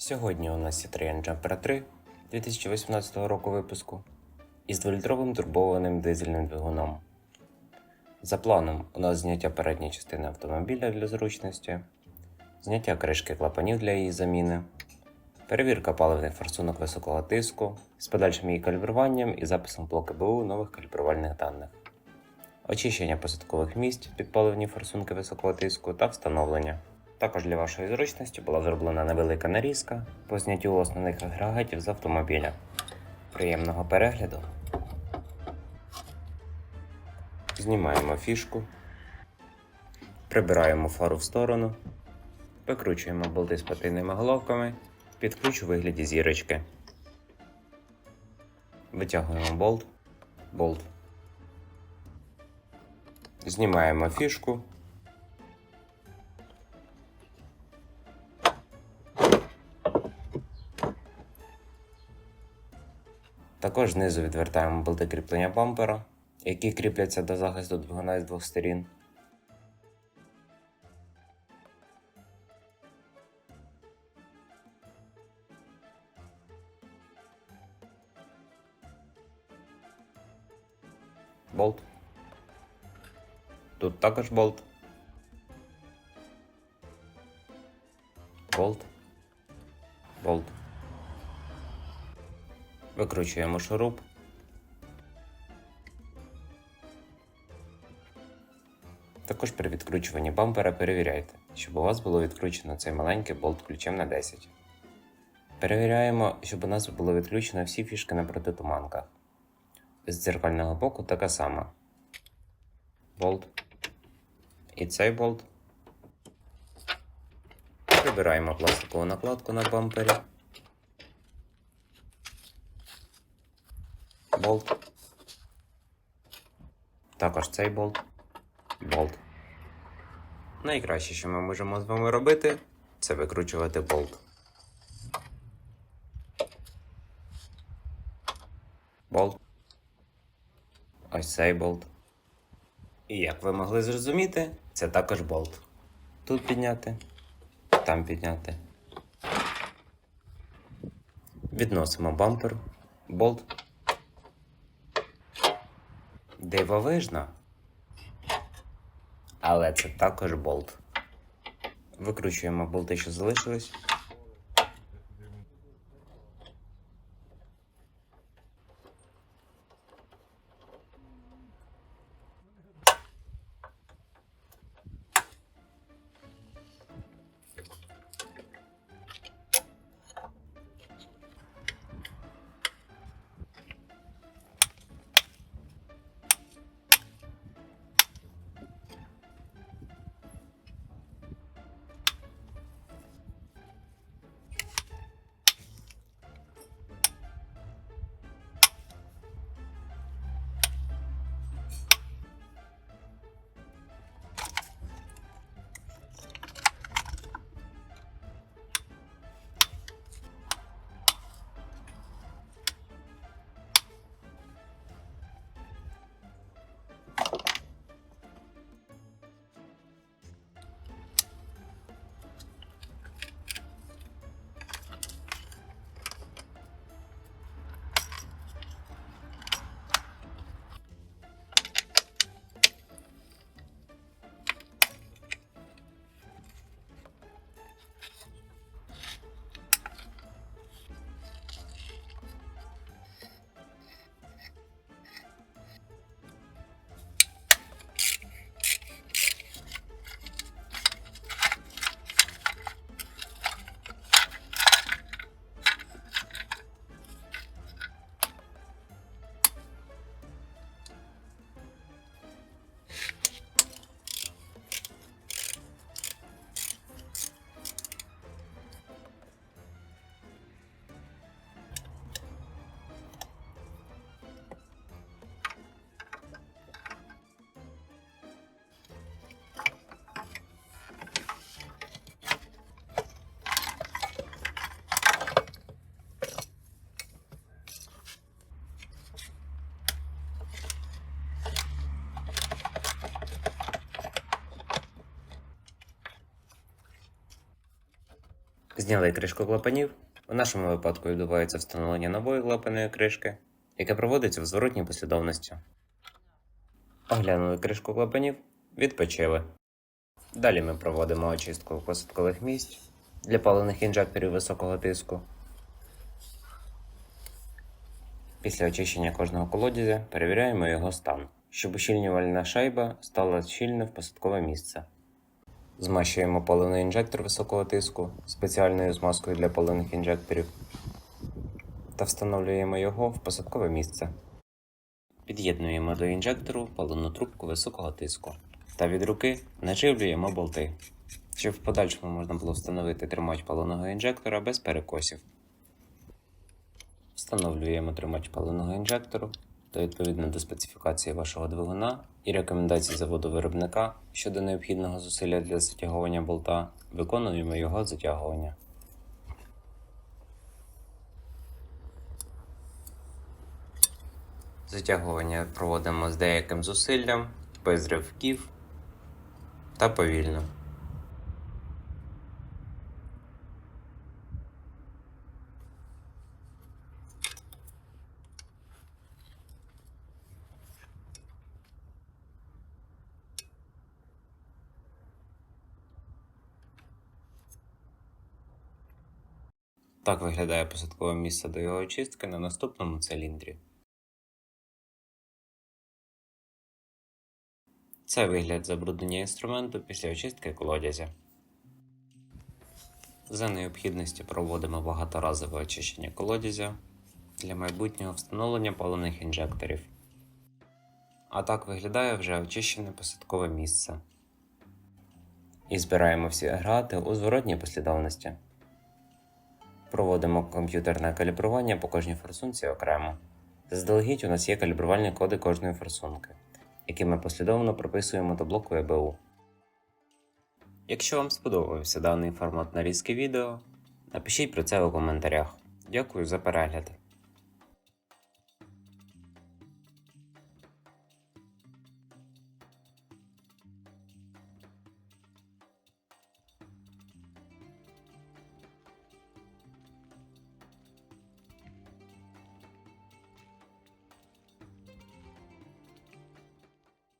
Сьогодні у нас Citroen Jumper 3 2018 року випуску із 2-літровим турбованим дизельним двигуном. За планом у нас зняття передньої частини автомобіля для зручності, зняття кришки клапанів для її заміни, перевірка паливних форсунок високого тиску з подальшим її калібруванням і записом в блок ЕБУ нових калібрувальних даних, очищення посадкових місць під паливні форсунки високого тиску та встановлення. Також для вашої зручності була зроблена невелика нарізка по зняттю основних агрегатів з автомобіля. Приємного перегляду. Знімаємо фішку, прибираємо фару в сторону, викручуємо болти з патийними головками під ключ у вигляді зірочки. Витягуємо болт, болт. Знімаємо фішку. Також знизу відвертаємо болти кріплення бампера, які кріпляться до захисту двигуна з двох сторін. Болт. Тут також болт. Болт. Болт. Викручуємо шуруп. Також при відкручуванні бампера перевіряйте, щоб у вас було відкручено цей маленький болт ключем на 10. Перевіряємо, щоб у нас було відключено всі фішки на протитуманках. З дзеркального боку така сама. Болт. І цей болт. Прибираємо пластикову накладку на бампері. Болт. Також цей болт. Болт. Найкраще, що ми можемо з вами робити, це викручувати болт. Болт. Ось цей болт. І як ви могли зрозуміти, це також болт. Тут підняти, там підняти. Відносимо бампер, болт. Дивовижно. Але це також болт. Викручуємо болти, що залишились. Зняли кришку клапанів. У нашому випадку відбувається встановлення нової клапаної кришки, яке проводиться в зворотній послідовності. Оглянули кришку клапанів, відпочили. Далі ми проводимо очистку посадкових місць для паливних інжекторів високого тиску. Після очищення кожного колодязя перевіряємо його стан, щоб ущільнювальна шайба стала щільна в посадкове місце. Змащуємо паливний інжектор високого тиску спеціальною змазкою для паливних інжекторів та встановлюємо його в посадкове місце. Під'єднуємо до інжектору паливну трубку високого тиску та від руки наживлюємо болти, щоб в подальшому можна було встановити тримач паливного інжектора без перекосів. Встановлюємо тримач паливного інжектору та відповідно до специфікації вашого двигуна і рекомендацій заводу виробника щодо необхідного зусилля для затягування болта, виконуємо його затягування. Затягування проводимо з деяким зусиллям, без ривків та повільно. Так виглядає посадкове місце до його очистки на наступному циліндрі. Це вигляд забруднення інструменту після очистки колодязя. За необхідності проводимо багаторазове очищення колодязя для майбутнього встановлення паливних інжекторів. А так виглядає вже очищене посадкове місце. І збираємо всі агрегати у зворотній послідовності. Проводимо комп'ютерне калібрування по кожній форсунці окремо. Заздалегідь у нас є калібрувальні коди кожної форсунки, які ми послідовно прописуємо до блоку ЕБУ. Якщо вам сподобався даний формат нарізки відео, напишіть про це у коментарях. Дякую за перегляд.